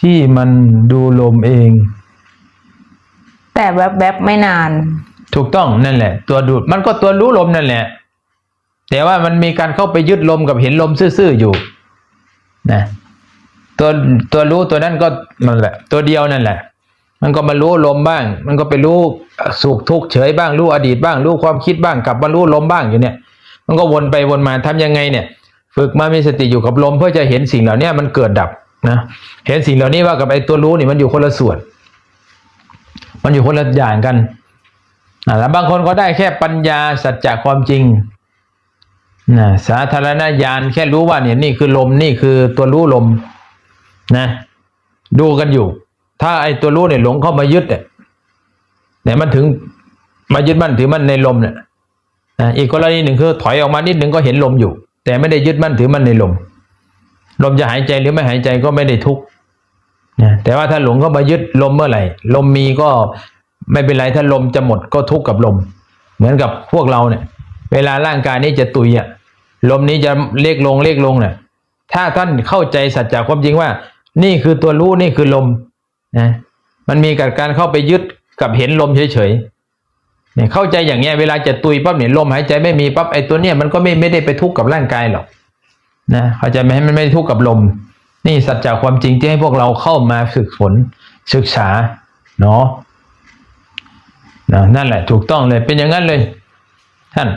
ที่มันดูลมเอง แต่แวบๆไม่นาน ถูกต้องนั่นแหละ ตัวดูดมันก็ตัวรู้ลมนั่นแหละ แต่ว่ามันมีการเข้าไปยึดลมกับเห็นลมซื่อๆอยู่ นะตัวตัวรู้ตัวนั้นก็มันแหละ ตัวเดียวนั่นแหละ มันก็มารู้ลมบ้าง มันก็ไปรู้สุขทุกข์เฉยบ้างรู้อดีตบ้างรู้ความคิดบ้างกลับมารู้ลมบ้างอยู่เนี่ย มันก็วนไปวนมาทำยังไงเนี่ย ฝึกมามีสติอยู่กับลมเพื่อจะเห็นสิ่งเหล่านี้มันเกิดดับ นะเห็นสิ่งเหล่านี้ว่ากับไอ้ตัวรู้นี่มันอยู่คนละส่วน มันอยู่คนละอย่างกันอ่าแล้วบางคนก็ได้แค่ปัญญาสัจจะความจริงนะสาธารณญาณแค่รู้ว่าเนี่ยนี่คือลมนี่คือตัวรู้ลมนะ ดูกันอยู่ ถ้าไอ้ตัวรู้เนี่ยหลงเข้ามายึดเนี่ยเนี่ยมันถึงมายึดมั่นถือมั่นในลมเนี่ยอีกกรณีหนึ่งคือถอยออกมานิดหนึ่งก็เห็นลมอยู่ แต่ไม่ได้ยึดมั่นถือมั่นในลม ลมจะหายใจหรือไม่หายใจก็ไม่ได้ทุกข์นะแต่ว่าถ้าหลงเข้ามายึดลมเมื่อไหร่ ลมมีก็ไม่เป็นไรถ้าลมจะหมดก็ทุกข์กับลม เหมือนกับพวกเราเนี่ย เวลาร่างกายนี้จะตุยอะลมนี้จะเล็กลงเล็กลงเนี่ยถ้าท่านเข้าใจสัจจะความจริงว่า นี่คือตัวรู้นี่คือลมนะมันมีกับการเข้าไปยึดกับเห็นลมเฉยๆเนี่ยเข้าใจอย่างเงี้ยเวลาจะตุยปั๊บเนี่ยลมหายใจไม่มีปั๊บไอ้ตัวเนี้ยมันก็ไม่ไม่ได้ไปทุกข์กับร่างกายหรอก นะเขาจะไม่ให้มันไม่ทุกข์กับลม นี่สัจจะความจริงที่ให้พวกเราเข้ามาฝึกฝนศึกษาเนาะนะนั่นแหละถูกต้องเลยเป็นอย่างนั้นเลย ท่าน